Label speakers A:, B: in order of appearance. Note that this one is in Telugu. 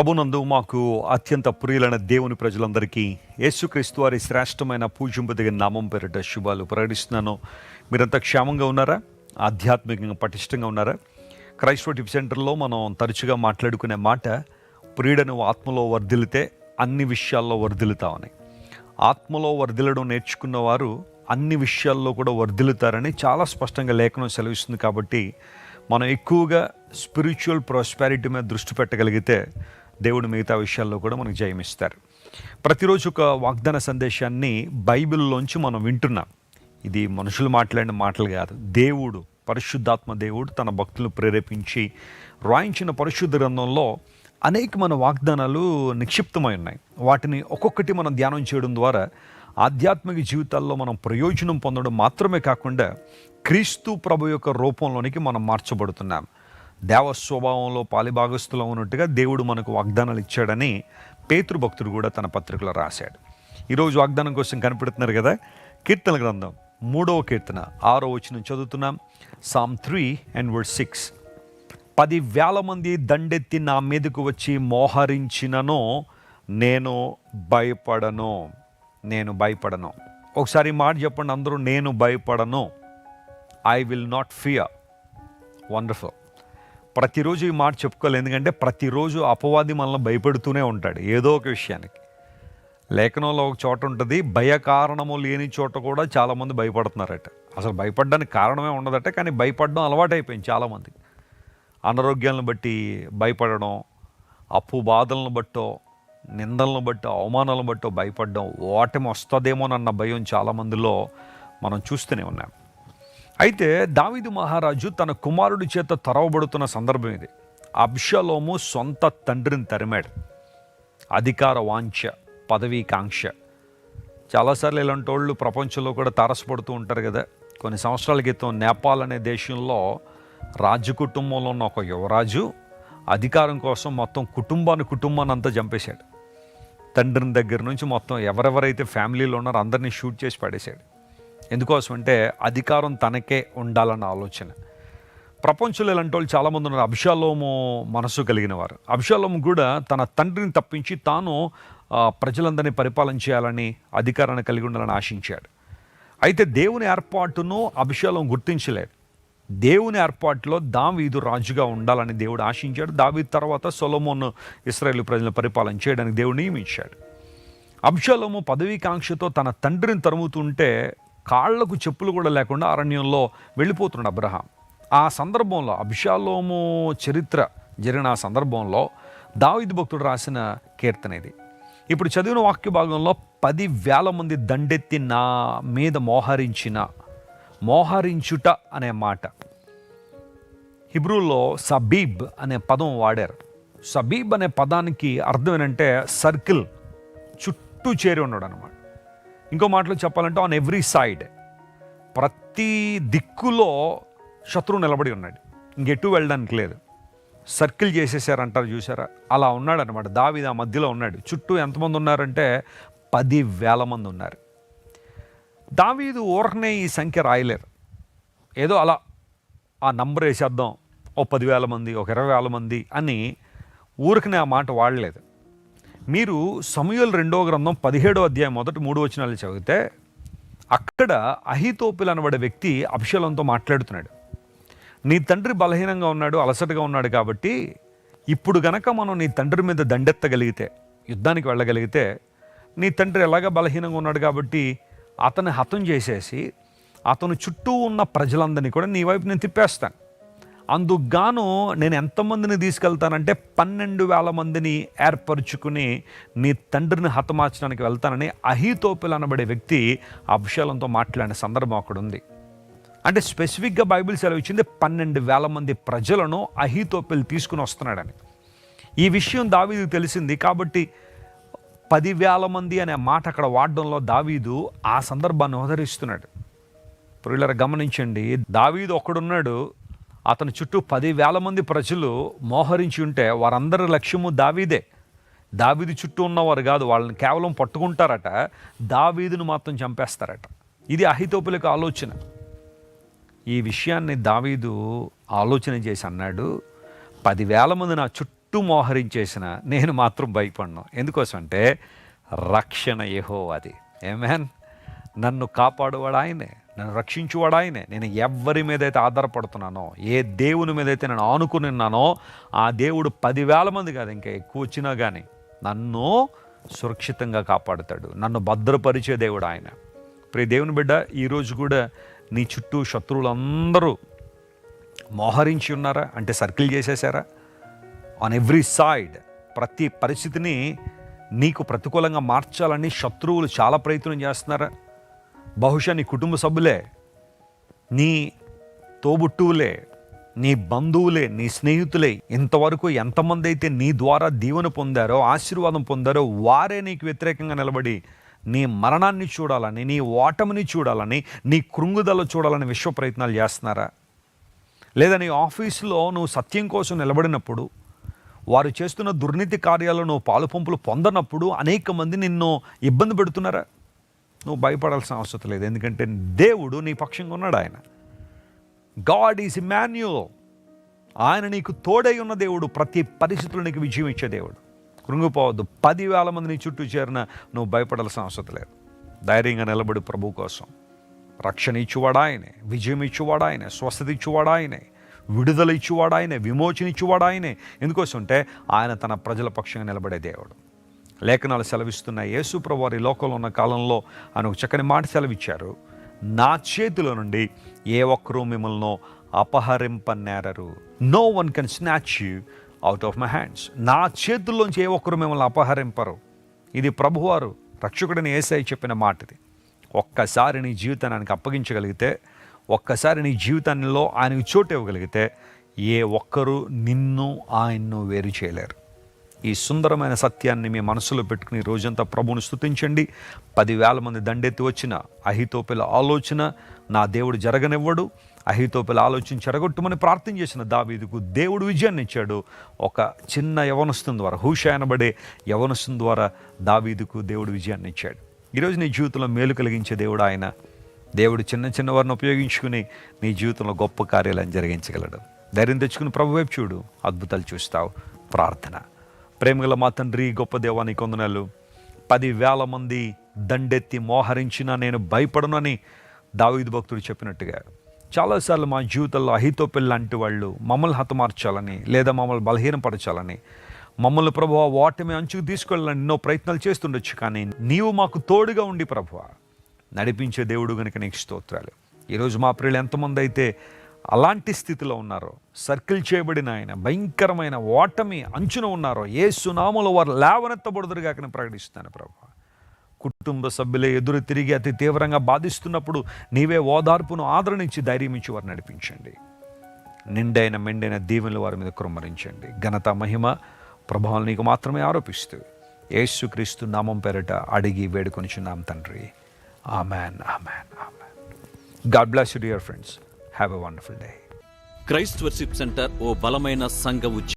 A: ప్రభునందు మాకు అత్యంత ప్రియులైన దేవుని ప్రజలందరికీ యేసుక్రీస్తు వారి శ్రేష్టమైన పూజింపదగిన నామం పేరిట శుభాలు ప్రకటిస్తున్నాను. మీరంతా క్షేమంగా ఉన్నారా? ఆధ్యాత్మికంగా పటిష్టంగా ఉన్నారా? క్రైస్తవ టిప్ సెంటర్లో మనం తరచుగా మాట్లాడుకునే మాట ప్రియుడను ఆత్మలో వర్ధిల్లితే అన్ని విషయాల్లో వర్ధిల్లుతామని ఆత్మలో వర్ధిల్లడం నేర్చుకున్న వారు అన్ని విషయాల్లో కూడా వర్ధిల్లుతారని చాలా స్పష్టంగా లేఖనం సెలవిస్తుంది కాబట్టి మనం ఎక్కువగా స్పిరిచువల్ ప్రాస్పారిటీ మీద దృష్టి పెట్టగలిగితే దేవుడు మిగతా విషయాల్లో కూడా మనకు జయమిస్తారు. ప్రతిరోజు ఒక వాగ్దాన సందేశాన్ని బైబిల్లోంచి మనం వింటున్నాం. ఇది మనుషులు మాట్లాడిన మాటలు కాదు. దేవుడు పరిశుద్ధాత్మ దేవుడు తన భక్తులను ప్రేరేపించి రాయించిన పరిశుద్ధ గ్రంథంలో అనేకమైన వాగ్దానాలు నిక్షిప్తమై ఉన్నాయి. వాటిని ఒక్కొక్కటి మనం ధ్యానం చేయడం ద్వారా ఆధ్యాత్మిక జీవితాల్లో మనం ప్రయోజనం పొందడం మాత్రమే కాకుండా క్రీస్తు ప్రభు యొక్క రూపంలోనికి మనం మార్చబడుతున్నాం. దేవ స్వభావంలో పాలిభాగస్తులో ఉన్నట్టుగా దేవుడు మనకు వాగ్దానాలు ఇచ్చాడని పేతృభక్తుడు కూడా తన పత్రికలో రాశాడు. ఈరోజు వాగ్దానం కోసం కనిపెడుతున్నారు కదా? కీర్తన గ్రంథం మూడవ కీర్తన ఆరో వచ్చిన చదువుతున్నాం. Psalm three and word six పది వేల మంది దండెత్తి నా మీదకు వచ్చి మోహరించినను నేను భయపడను. నేను భయపడను. ఒకసారి మాట చెప్పండి అందరూ నేను భయపడను. I will not fear wonderful ప్రతిరోజు ఈ మాట చెప్పుకోవాలి. ఎందుకంటే ప్రతిరోజు అపవాది మనల్ని భయపెడుతూనే ఉంటాడు ఏదో ఒక విషయానికి. లేఖనంలో ఒక చోట ఉంటుంది భయ కారణము లేని చోట కూడా చాలామంది భయపడుతున్నారట. అసలు భయపడడానికి కారణమే ఉండదట కానీ భయపడడం అలవాటైపోయింది చాలామంది. అనారోగ్యాలను బట్టి భయపడడం అప్పు బాధలను బట్టో నిందలను బట్టో అవమానాలను బట్టో భయపడడం ఓటమి వస్తుందేమోనన్న భయం చాలామందిలో మనం చూస్తూనే ఉన్నాం. అయితే దావిదు మహారాజు తన కుమారుడి చేత తరవబడుతున్న సందర్భం ఇది. అబ్షలోము సొంత తండ్రిని తరిమాడు. అధికార వాంఛ పదవీకాంక్ష. చాలాసార్లు ఇలాంటి వాళ్ళు ప్రపంచంలో కూడా తారసపడుతూ ఉంటారు కదా. కొన్ని సంవత్సరాల క్రితం నేపాల్ అనే దేశంలో రాజు కుటుంబంలో ఉన్న ఒక యువరాజు అధికారం కోసం మొత్తం కుటుంబాన్ని కుటుంబాన్ని అంతా చంపేశాడు. తండ్రిని దగ్గర నుంచి మొత్తం ఎవరెవరైతే ఫ్యామిలీలో ఉన్నారో అందరినీ షూట్ చేసి పడేశాడు. ఎందుకోసం అంటే అధికారం తనకే ఉండాలన్న ఆలోచన. ప్రపంచంలో ఇలాంటి వాళ్ళు చాలామంది ఉన్నారు. అభిషాలోము మనసు కలిగిన వారు. అభిషాలోము కూడా తన తండ్రిని తప్పించి తాను ప్రజలందరినీ పరిపాలన చేయాలని అధికారాన్ని కలిగి ఉండాలని ఆశించాడు. అయితే దేవుని ఏర్పాటును అభిషాలం గుర్తించలేదు. దేవుని ఏర్పాటులో దావీదు రాజుగా ఉండాలని దేవుడు ఆశించాడు. దావీదు తర్వాత సొలమోన్ ఇస్రాయేల్ ప్రజలను పరిపాలన చేయడానికి దేవుడు నియమించాడు. అబ్షాలోము పదవీకాంక్షతో తన తండ్రిని తరుముతుంటే కాళ్ళకు చెప్పులు కూడా లేకుండా అరణ్యంలో వెళ్ళిపోతున్నాడు అబ్రహాం. ఆ సందర్భంలో అభిషాలోము చరిత్ర జరిగిన ఆ సందర్భంలో దావిద్ భక్తుడు రాసిన కీర్తన ఇది. ఇప్పుడు చదివిన వాక్య భాగంలో పది వేల మంది దండెత్తి నా మీద మోహరించిన మోహరించుట అనే మాట. హిబ్రూలో సబీబ్ అనే పదం వాడారు. సబీబ్ అనే పదానికి అర్థం ఏంటంటే సర్కిల్ చుట్టూ చేరి ఉన్నాడు అనమాట ఇంకో మాటలో చెప్పాలంటే ఆన్ ఎవ్రీ సైడ్ ప్రతి దిక్కులో శత్రువు నిలబడి ఉన్నాడు. ఇంకెటు వెళ్ళడానికి లేదు. సర్కిల్ చేసేసారంటారు చూసారా అలా ఉన్నాడు అనమాట దావిది ఆ మధ్యలో ఉన్నాడు. చుట్టూ ఎంతమంది ఉన్నారంటే పది వేల మంది ఉన్నారు. దావీదు ఊరకనే ఈ సంఖ్య రాయలేరు. ఏదో అలా ఆ నంబర్ వేసేద్దాం. ఓ పదివేల మంది ఒక ఇరవై వేల మంది అని ఊరికనే ఆ మాట వాడలేదు. మీరు సమయలు రెండో గ్రంథం పదిహేడో అధ్యాయం మొదటి మూడు వచనాలు చదివితే అక్కడ అహితోపిల్ అనబడే వ్యక్తి అభిషలంతో మాట్లాడుతున్నాడు. నీ తండ్రి బలహీనంగా ఉన్నాడు అలసటగా ఉన్నాడు కాబట్టి ఇప్పుడు గనక మనం నీ తండ్రి మీద దండెత్తగలిగితే యుద్ధానికి వెళ్ళగలిగితే నీ తండ్రి ఎలాగ బలహీనంగా ఉన్నాడు కాబట్టి అతన్ని హతం చేసేసి అతను చుట్టూ ఉన్న ప్రజలందరినీ కూడా నీ వైపు నేను తిప్పేస్తాను. అందుకుగాను నేను ఎంతమందిని తీసుకెళ్తానంటే పన్నెండు వేల మందిని ఏర్పరచుకుని నీ తండ్రిని హతమార్చడానికి వెళ్తానని అహితోపిల్ అనబడే వ్యక్తి అభిషేలంతో మాట్లాడిన సందర్భం అక్కడ ఉంది అంటే స్పెసిఫిక్గా బైబిల్ సెలవిచ్చింది పన్నెండు వేల మంది ప్రజలను అహితోపిల్ తీసుకుని వస్తున్నాడని. ఈ విషయం దావీదు తెలిసింది కాబట్టి పదివేల మంది అనే మాట అక్కడ వాడడంలో దావీదు ఆ సందర్భాన్ని ఉదరిస్తున్నాడు ప్రియులర గమనించండి దావీదు ఒకడున్నాడు అతని చుట్టూ పదివేల మంది ప్రజలు మోహరించి ఉంటే వారందరి లక్ష్యము దావీదే. దావీది చుట్టూ ఉన్నవారు కాదు వాళ్ళని కేవలం పట్టుకుంటారట దావీదును మాత్రం చంపేస్తారట. ఇది అహితోపులకు ఆలోచన. ఈ విషయాన్ని దావీదు ఆలోచన చేసి అన్నాడు పదివేల మంది నా చుట్టూ మోహరించేసిన నేను మాత్రం భయపడ్డాను ఎందుకోసం అంటే రక్షణ ఏహో అది ఏమేన్ నన్ను కాపాడువాడు ఆయనే నన్ను రక్షించువాడు ఆయనే. నేను ఎవరి మీద అయితే ఆధారపడుతున్నానో ఏ దేవుని మీద అయితే నేను ఆనుకుని ఉన్నానో ఆ దేవుడు పదివేల మంది కాదు ఇంకా ఎక్కువ వచ్చినా కానీ నన్ను సురక్షితంగా కాపాడుతాడు. నన్ను భద్రపరిచే దేవుడు ఆయన. ప్రియ దేవుని బిడ్డ ఈరోజు కూడా నీ చుట్టూ శత్రువులందరూ మోహరించి ఉన్నారా? అంటే సర్కిల్ చేసేసారా? ఆన్ ఎవ్రీ సైడ్ ప్రతి పరిస్థితిని నీకు ప్రతికూలంగా మార్చాలని శత్రువులు చాలా ప్రయత్నం చేస్తున్నారా? బహుశా నీ కుటుంబ సభ్యులే నీ తోబుట్టువులే నీ బంధువులే నీ స్నేహితులే ఇంతవరకు ఎంతమంది అయితే నీ ద్వారా దీవెన పొందారో ఆశీర్వాదం పొందారో వారే నీకు వ్యతిరేకంగా నిలబడి నీ మరణాన్ని చూడాలని నీ ఓటమిని చూడాలని నీ కృంగుదల చూడాలని విశ్వ ప్రయత్నాలు చేస్తున్నారా? లేదా నీ ఆఫీసులో నువ్వు సత్యం కోసం నిలబడినప్పుడు వారు చేస్తున్న దుర్నీతి కార్యాలను పాలుపంపులు పొందనప్పుడు అనేక మంది నిన్ను ఇబ్బంది పెడుతున్నారా? నువ్వు భయపడాల్సిన అవసరం లేదు. ఎందుకంటే దేవుడు నీ పక్షంగా ఉన్నాడు ఆయన. గాడ్ ఈజ్ ఇమాన్యుల్ ఆయన నీకు తోడై ఉన్న దేవుడు ప్రతి పరిస్థితుల్లో నీకు విజయం ఇచ్చే దేవుడు. కృంగిపోవద్దు. పదివేల మంది నీ చుట్టూ చేరిన నువ్వు భయపడాల్సిన అవసరం లేదు. ధైర్యంగా నిలబడి ప్రభు కోసం. రక్షణ ఇచ్చువాడు ఆయనే విజయం ఇచ్చువాడు ఆయనే స్వస్థత ఇచ్చువాడు ఆయనే విడుదల ఇచ్చువాడు ఆయనే విమోచన ఇచ్చువాడు ఆయనే. ఎందుకోసం అంటే ఆయన తన ప్రజల పక్షంగా నిలబడే దేవుడు. లేఖనాలు సెలవిస్తున్న యేసుప్రభు వారి లోకంలో ఉన్న కాలంలో ఆయన ఒక చక్కని మాట సెలవిచ్చారు. నా చేతిలో నుండి ఏ ఒక్కరూ మిమ్మల్ని అపహరింపనేరరు. No one can snatch you out of my hands నా చేతుల్లోంచి ఏ ఒక్కరు మిమ్మల్ని అపహరింపరు. ఇది ప్రభువారు రక్షకుడిని ఏసై చెప్పిన మాట ఇది ఒక్కసారి నీ జీవితాన్ని ఆయనకు అప్పగించగలిగితే ఒక్కసారి నీ జీవితంలో ఆయనకు చోటు ఇవ్వగలిగితే ఏ ఒక్కరూ నిన్ను ఆయన్ను వేరు చేయలేరు. ఈ సుందరమైన సత్యాన్ని మీ మనసులో పెట్టుకుని రోజంతా ప్రభువుని స్థుతించండి పదివేల మంది దండెత్తి వచ్చిన అహితోపిల ఆలోచన నా దేవుడు జరగనివ్వడు. అహితోపిల ఆలోచన చెరగొట్టుమని ప్రార్థన చేసిన దావీదుకు దేవుడు విజయాన్ని ఇచ్చాడు. ఒక చిన్న యవనస్తుని ద్వారా హూష అనబడే యవనస్తుని ద్వారా దావీదుకు దేవుడు విజయాన్ని ఇచ్చాడు. ఈరోజు నీ జీవితంలో మేలు కలిగించే దేవుడు ఆయన. దేవుడు చిన్న చిన్న వారిని ఉపయోగించుకుని నీ జీవితంలో గొప్ప కార్యాలను జరిగించగలడు. ధైర్యం తెచ్చుకుని ప్రభు వైపు చూడు. అద్భుతాలు చూస్తావు. ప్రార్థన. ప్రేమగల మా తండ్రి గొప్ప దేవానికి కొందనాలు పదివేల మంది దండెత్తి మోహరించిన నేను భయపడను అని దావీదు భక్తుడు చెప్పినట్టుగా చాలాసార్లు మా జీవితంలో అహితోపిల్ లాంటి వాళ్ళు మమ్మల్ని హతమార్చాలని లేదా మమ్మల్ని బలహీనపరచాలని మమ్మల్ని ప్రభు ఓటమి అంచుకు తీసుకెళ్ళాలని ఎన్నో ప్రయత్నాలు చేస్తుండొచ్చు కానీ నీవు మాకు తోడుగా ఉండి ప్రభు నడిపించే దేవుడు కనుక నీకు స్తోత్రాలు. ఈరోజు మా ప్రియులు ఎంతమంది అయితే అలాంటి స్థితిలో ఉన్నారో సర్కిల్ చేయబడిన ఆయన భయంకరమైన ఓటమి అంచున ఉన్నారో ఏ సునామలో వారు లేవనెత్తబడుదురుగా కానీ ప్రకటిస్తున్నాను ప్రభు. కుటుంబ సభ్యులే ఎదురు తిరిగి అతి తీవ్రంగా బాధిస్తున్నప్పుడు నీవే ఓదార్పును ఆదరణించి ధైర్యం ఇచ్చి వారు నడిపించండి. నిండైన మెండైన దీవెనలు వారి మీద కురుమరించండి ఘనత మహిమ ప్రభావం నీకు మాత్రమే ఆరోపిస్తూ యేసుక్రీస్తు నామం పేరట అడిగి వేడుకొనిచున్నాం తండ్రి. Amen amen amen. God bless you dear friends. Have a wonderful day
B: Christ worship centre ఓ బలమైన సంఘ ఉద్యమం.